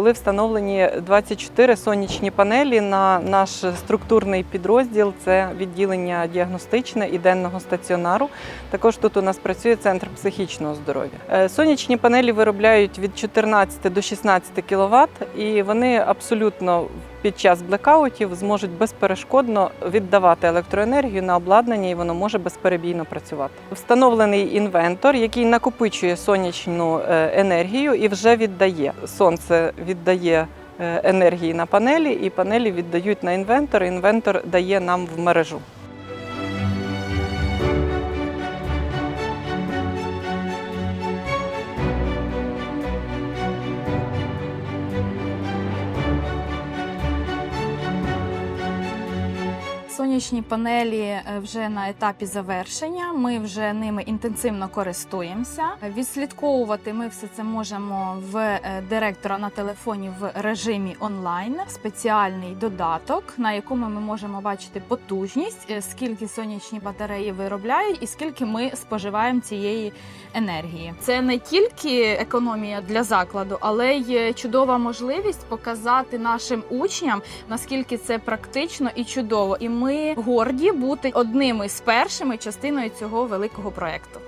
були встановлені 24 сонячні панелі на наш структурний підрозділ. Це відділення діагностичне і денного стаціонару. Також тут у нас працює центр психічного здоров'я. Е, Сонячні панелі виробляють від 14 до 16 кВт, і вони абсолютно під час блекаутів зможуть безперешкодно віддавати електроенергію на обладнання, і воно може безперебійно працювати. Встановлений інвентор, який накопичує сонячну е, енергію і вже віддає. Сонце віддає е, енергії на панелі, і панелі віддають на інвентор. Інвентор дає нам в мережу. Сонячні панелі е, вже на етапі завершення. Ми вже ними інтенсивно користуємося. Відслідковувати ми все це можемо в е, директора на телефоні в режимі онлайн. Спеціальний додаток, на якому ми можемо бачити потужність, е, скільки сонячні батареї виробляють і скільки ми споживаємо цієї енергії. Це не тільки економія для закладу, але й чудова можливість показати нашим учням, наскільки це практично і чудово. І ми горді бути одними з першими частиною цього великого проекту.